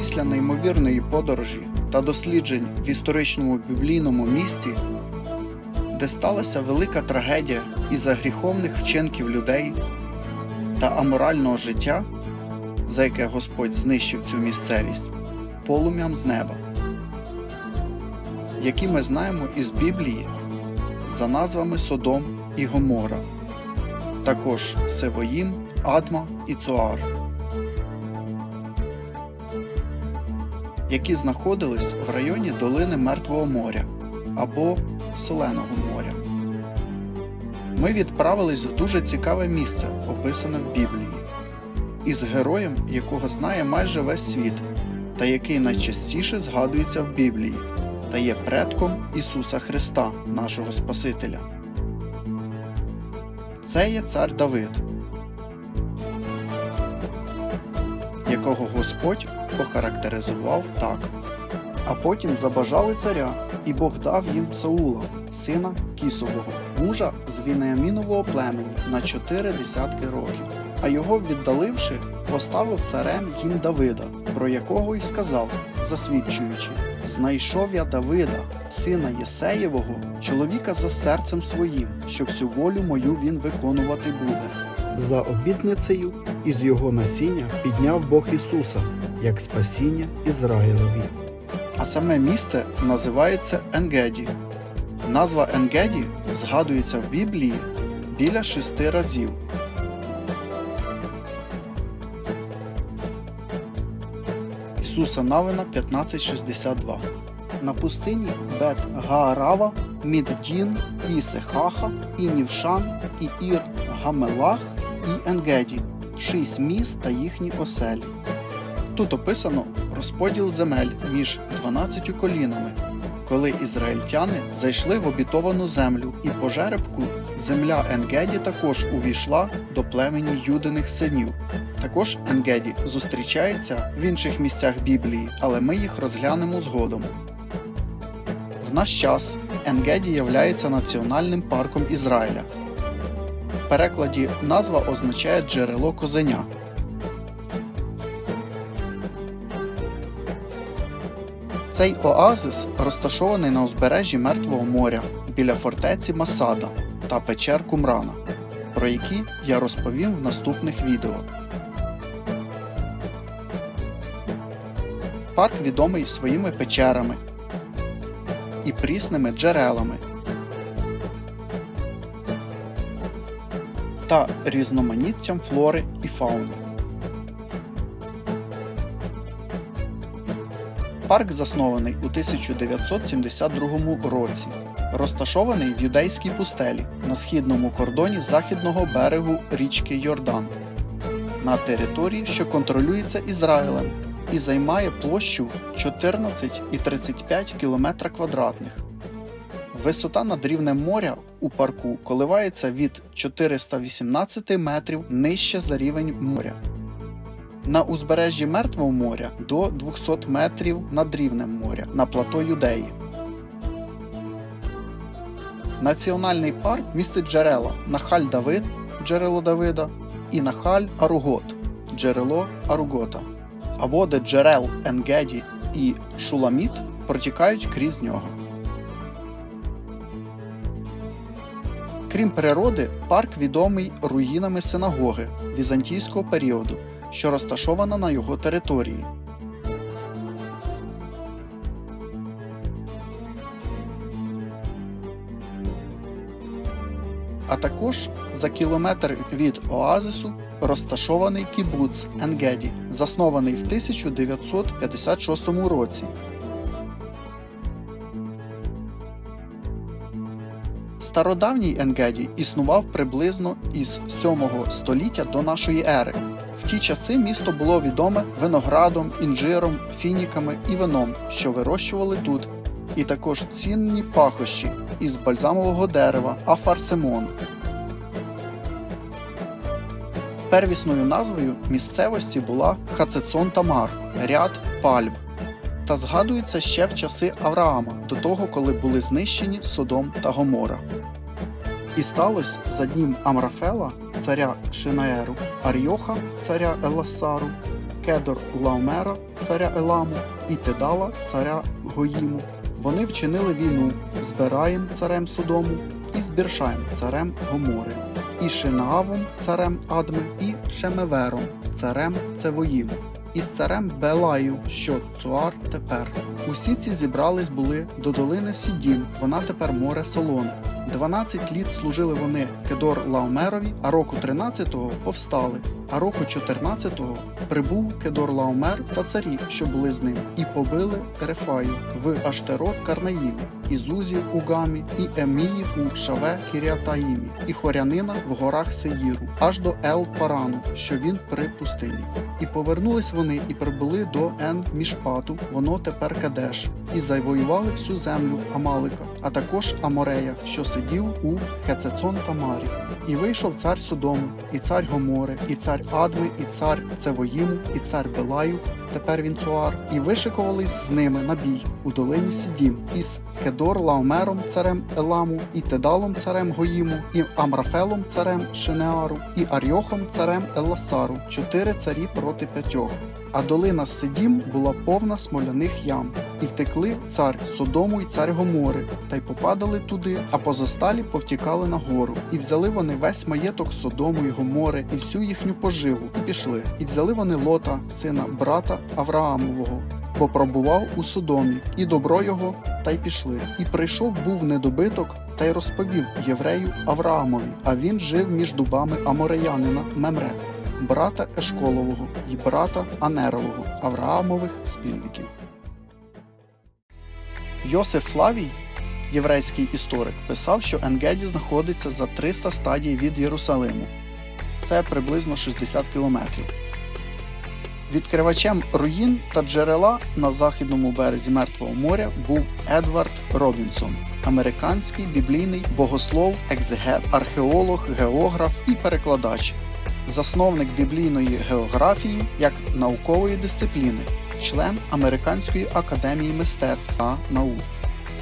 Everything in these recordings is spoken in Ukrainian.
Після неймовірної подорожі та досліджень в історичному біблійному місті, де сталася велика трагедія із-за гріховних вчинків людей та аморального життя, за яке Господь знищив цю місцевість полум'ям з неба, які ми знаємо із Біблії за назвами Содом і Гомора, також Севоїм, Адма і Цуар. Які знаходились в районі долини Мертвого моря або Соленого моря. Ми відправились в дуже цікаве місце, описане в Біблії, із героєм, якого знає майже весь світ, та який найчастіше згадується в Біблії, та є предком Ісуса Христа, нашого Спасителя. Це є цар Давид, якого Господь охарактеризував так. А потім забажали царя, і Бог дав їм Саула, сина Кісового, мужа з Віneамінового племені на чотири десятки років. А його віддаливши, поставив царем їм Давида, про якого й сказав, засвідчуючи: Знайшов я Давида, сина Єсеєвого, чоловіка за серцем своїм, що всю волю мою він виконувати буде. За обітницею із його насіння підняв Бог Ісуса як спасіння Ізраїлеві. А саме місце називається Енгеді. Назва Енгеді згадується в Біблії біля шести разів. Ісуса Навина 1562. На пустині Бет Гаарава, Міддін, і Сехаха, і Нівшан, і Ір Гамелах, і Енгеді шість міст та їхні оселі. Тут описано розподіл земель між 12 колінами, коли ізраїльтяни зайшли в обітовану землю, і по жеребку земля Енгеді також увійшла до племені юдиних синів. Також Енгеді зустрічається в інших місцях Біблії, але ми їх розглянемо згодом. В наш час Енгеді являється національним парком Ізраїля. В перекладі назва означає джерело козеня. Цей оазис розташований на узбережжі Мертвого моря біля фортеці Масада та печер Кумрана, про які я розповім в наступних відео. Парк відомий своїми печерами і прісними джерелами та різноманіттям флори і фауни. Парк заснований у 1972 році, розташований в юдейській пустелі на східному кордоні західного берегу річки Йордан, на території, що контролюється Ізраїлем і займає площу 14,35 км квадратних. Висота над рівнем моря у парку коливається від 418 метрів нижче за рівень моря. На узбережжі Мертвого моря до 200 метрів над рівнем моря на плато Юдеї. Національний парк містить джерела Нахаль Давид, джерело Давида, і Нахаль Аругот, джерело Аругота. А води джерел Енгеді і Шуламіт протікають крізь нього. Крім природи, парк відомий руїнами синагоги візантійського періоду, що розташована на його території. А також за кілометр від оазису розташований кібуц Енгеді, заснований в 1956 році. Стародавній Енгеді існував приблизно із 7 століття до нашої ери. В ті часи місто було відоме виноградом, інжиром, фініками і вином, що вирощували тут, і також цінні пахощі із бальзамового дерева афарсимон. Первісною назвою місцевості була Хацецон Тамар ряд пальм. Та згадується ще в часи Авраама, до того, коли були знищені Содом та Гомора. І сталося за днім Амрафела, царя Шинаеру, Арйоха, царя Еласару, Кедор Лаомера, царя Еламу, і Тедала, царя Гоїму. Вони вчинили війну з Бераєм, царем Содому, і з Біршаєм, царем Гомори, і Шинаавом, царем Адми, і Шемевером, царем Цевоїму, і з царем Белаю, що Цуар тепер. Усі ці зібрались були до долини Сідім, вона тепер море Солоне. 12 літ служили вони Кедор Лаомерові, а року 13-го повстали. А року 14-го прибув Кедор Лаомер та царі, що були з ним, і побили Рефаю в Аштерот Карнаїмі, і Зузі у Гамі, і Емії у Шаве Кіріатаїмі, і Хорянина в горах Сеїру, аж до Ел Парану, що він при пустині. І повернулись вони і прибули до Ен Мішпату, воно тепер Кадеш, і завоювали всю землю Амалика, а також Аморея, що сидів у Хецецон Тамарі. І вийшов цар Содому, і цар Гомори, і цар Адми, і цар Цевоїму, і цар Белаю, тепер він Цуар, і вишикувались з ними на бій у долині Сідім, із Кедор Лаомером, царем Еламу, і Тедалом царем Гоїму, і Амрафелом царем Шинеару, і Арйохом царем Елласару, чотири царі проти п'ятьох. А долина Сидім була повна смоляних ям, і втекли цар Содому і цар Гомори, та й попадали туди, а позосталі повтікали на гору. І взяли вони весь маєток Содому і Гомори, і всю їхню поживу, і пішли. І взяли вони Лота, сина брата Авраамового, бо пробував у Содомі, і добро його, та й пішли. І прийшов був недобиток, та й розповів єврею Авраамові, а він жив між дубами Амореянина Мемре брата Ешколового і брата Анерового, Авраамових спільників. Йосиф Флавій, єврейський історик, писав, що Енгеді знаходиться за 300 стадій від Єрусалиму. Це приблизно 60 кілометрів. Відкривачем руїн та джерела на західному березі Мертвого моря був Едвард Робінсон, американський біблійний богослов, екзегет, археолог, географ і перекладач, засновник біблійної географії як наукової дисципліни, член Американської академії мистецтв та наук.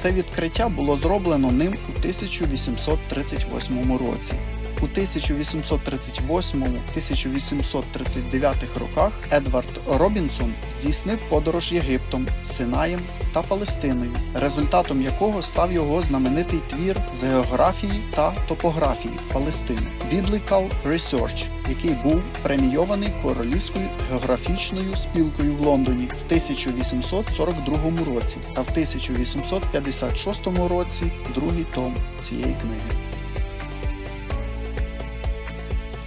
Це відкриття було зроблено ним у 1838 році. У 1838-1839 роках Едвард Робінсон здійснив подорож Єгиптом, Синаєм та Палестиною, результатом якого став його знаменитий твір з географії та топографії Палестини Biblical Research, який був премійований Королівською географічною спілкою в Лондоні в 1842 році та в 1856 році другий том цієї книги.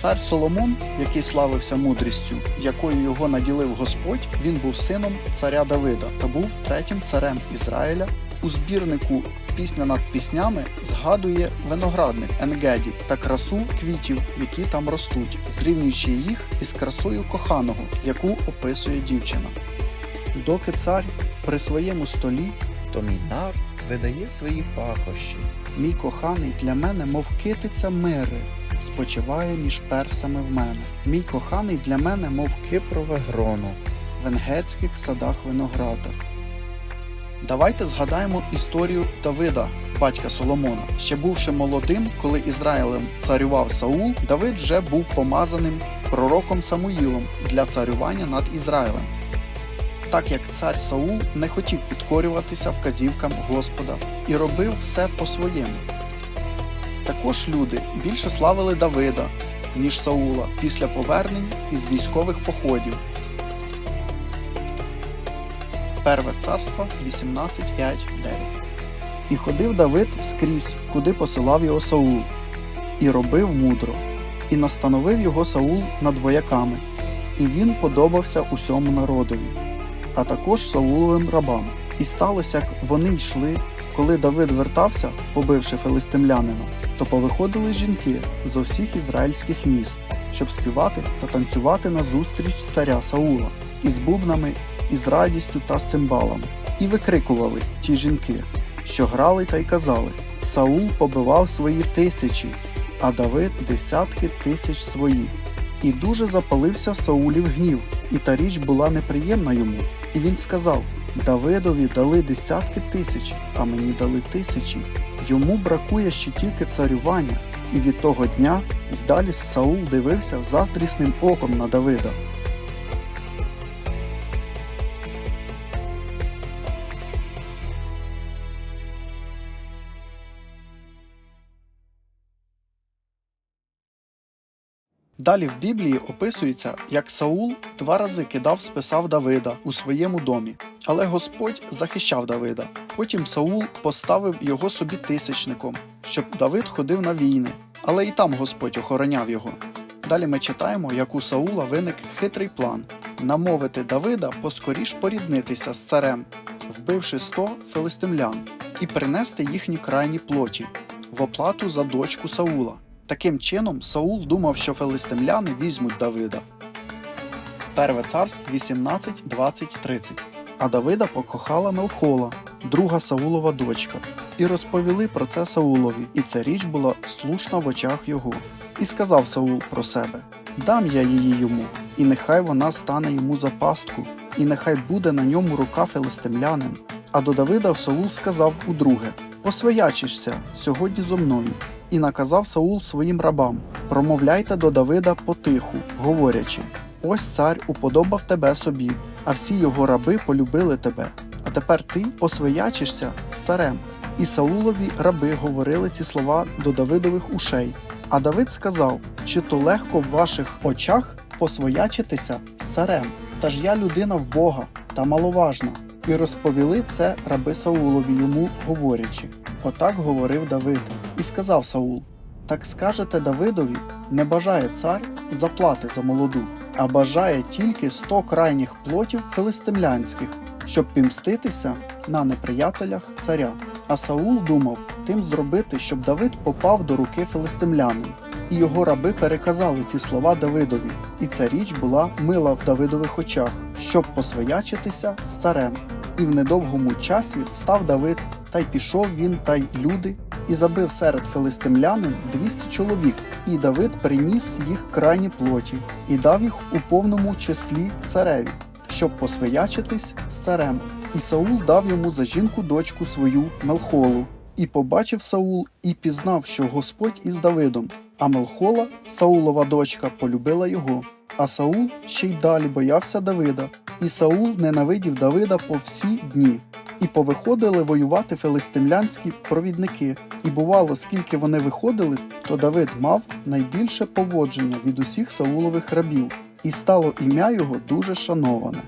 Цар Соломон, який славився мудрістю, якою його наділив Господь, він був сином царя Давида та був третім царем Ізраїля. У збірнику Пісня над піснями згадує виноградник Енгеді та красу квітів, які там ростуть, зрівнюючи їх із красою коханого, яку описує дівчина. Доки цар при своєму столі, то мій нар видає свої пахощі. мій коханий для мене, мов китиця мири, спочиває між персами в мене. Мій коханий для мене, мов Кипрове гроно, в енгетських садах виноградах. Давайте згадаємо історію Давида, батька Соломона. Ще бувши молодим, коли Ізраїлем царював Саул, Давид вже був помазаним пророком Самуїлом для царювання над Ізраїлем. Так як цар Саул не хотів підкорюватися вказівкам Господа і робив все по-своєму. Також люди більше славили Давида, ніж Саула після повернень із військових походів. Перве царство 18.5.9 І ходив Давид скрізь, куди посилав його Саул, і робив мудро, і настановив його Саул над вояками, і він подобався усьому народові, а також Сауловим рабам. І сталося, як вони йшли, коли Давид вертався, побивши филистимлянина, то повиходили жінки зо всіх ізраїльських міст, щоб співати та танцювати назустріч царя Саула із бубнами із радістю та з цимбалами, і викрикували ті жінки, що грали та й казали: Саул побивав свої тисячі, а Давид десятки тисяч своїх. І дуже запалився Саулів гнів, і та річ була неприємна йому. І він сказав: Давидові дали десятки тисяч, а мені дали тисячі. Йому бракує ще тільки царювання. І від того дня й далі Саул дивився заздрісним оком на Давида. Далі в Біблії описується, як Саул два рази кидав списав Давида у своєму домі, але Господь захищав Давида. Потім Саул поставив його собі тисячником, щоб Давид ходив на війни, але і там Господь охороняв його. Далі ми читаємо, як у Саула виник хитрий план намовити Давида поскоріш поріднитися з царем, вбивши сто филистимлян, і принести їхні крайні плоті в оплату за дочку Саула. Таким чином, Саул думав, що филистимляни візьмуть Давида. Перве царств 18, 20, 30. А Давида покохала Мелхола, друга Саулова дочка, і розповіли про це Саулові, і ця річ була слушна в очах його. І сказав Саул про себе: Дам я її йому, і нехай вона стане йому за пастку, і нехай буде на ньому рука филистимлянин. А до Давида Саул сказав удруге: Посвоячишся сьогодні зо мною. І наказав Саул своїм рабам: Промовляйте до Давида потиху, говорячи: Ось цар уподобав тебе собі, а всі його раби полюбили тебе. А тепер ти посвоячишся з царем. І Саулові раби говорили ці слова до Давидових ушей. А Давид сказав: Чи то легко в ваших очах посвоячитися з царем? Та ж я людина в Бога та маловажна. І розповіли це раби Саулові йому, говорячи. Отак говорив Давид. І сказав Саул: Так скажете Давидові, не бажає цар заплати за молоду, а бажає тільки сто крайніх плотів филистимлянських, щоб пімститися на неприятелях царя. А Саул думав тим зробити, щоб Давид попав до руки филистимлянин. І його раби переказали ці слова Давидові, і ця річ була мила в Давидових очах, щоб посвоячитися з царем. І в недовгому часі встав Давид, та й пішов він та й люди, і забив серед филистимлянин 200 чоловік, і Давид приніс їх крайні плоті, і дав їх у повному числі цареві, щоб посвоячитись з царем. І Саул дав йому за жінку дочку свою Мелхолу. І побачив Саул і пізнав, що Господь із Давидом, а Мелхола, Саулова дочка, полюбила його. А Саул ще й далі боявся Давида, і Саул ненавидів Давида по всі дні. І повиходили воювати филистимлянські провідники. І бувало, скільки вони виходили, то Давид мав найбільше поводження від усіх Саулових рабів, і стало ім'я його дуже шановане.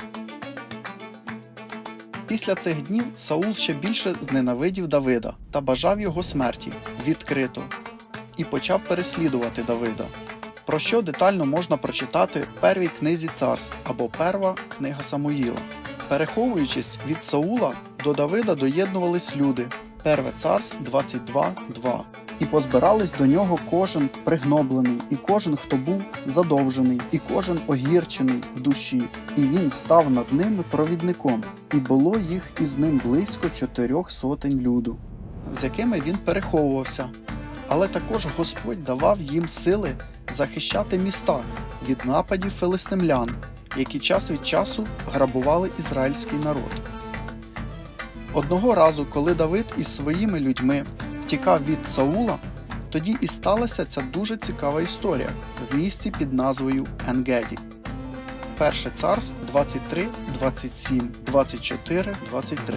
Після цих днів Саул ще більше зненавидів Давида та бажав його смерті відкрито і почав переслідувати Давида. Про що детально можна прочитати в первій книзі царств або перва книга Самуїла. Переховуючись від Саула, до Давида доєднувались люди. Перве царств 22.2. І позбирались до нього кожен пригноблений, і кожен, хто був задовжений, і кожен огірчений в душі, і він став над ними провідником, і було їх із ним близько чотирьох сотень люду, з якими він переховувався. Але також Господь давав їм сили захищати міста від нападів филистимлян, які час від часу грабували ізраїльський народ. Одного разу, коли Давид із своїми людьми втікав від Саула, тоді і сталася ця дуже цікава історія в місті під назвою Енгеді. Перше царств 23, 27, 24, 23.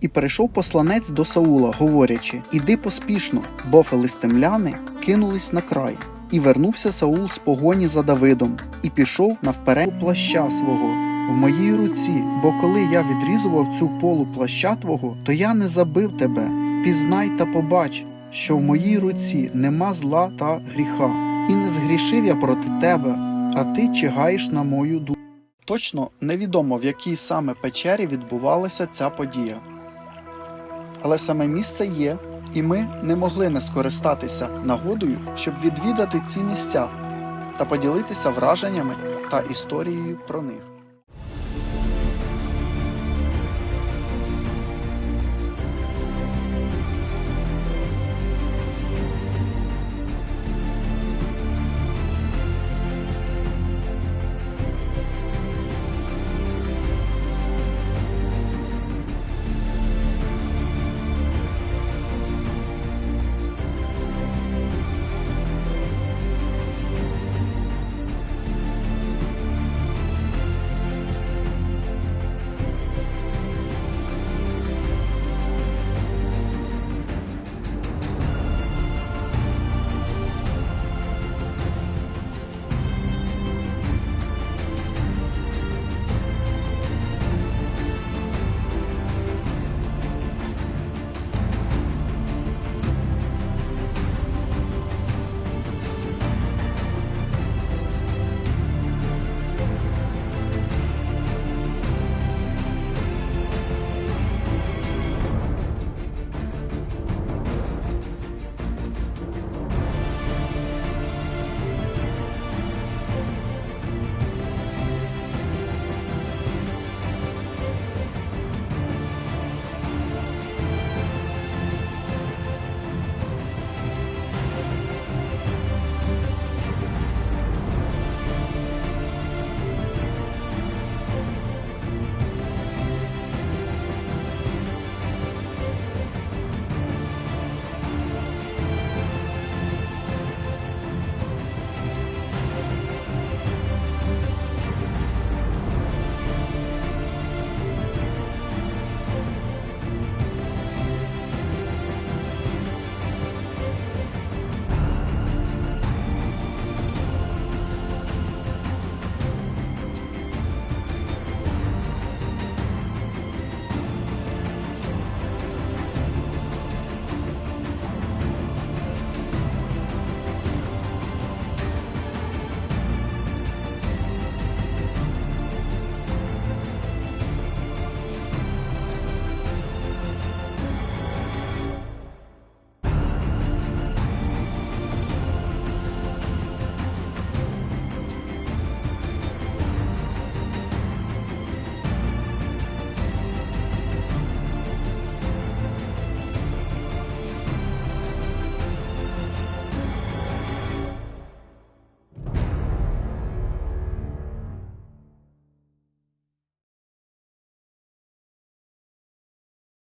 І перейшов посланець до Саула, говорячи: Іди поспішно, бо филистимляни кинулись на край. І вернувся Саул з погоні за Давидом, і пішов навперед плаща свого в моїй руці, бо коли я відрізував цю полу плаща твого, то я не забив тебе. Пізнай та побач, що в моїй руці нема зла та гріха, і не згрішив я проти тебе, а ти чигаєш на мою душу. Точно невідомо, в якій саме печері відбувалася ця подія. Але саме місце є, і ми не могли не скористатися нагодою, щоб відвідати ці місця та поділитися враженнями та історією про них.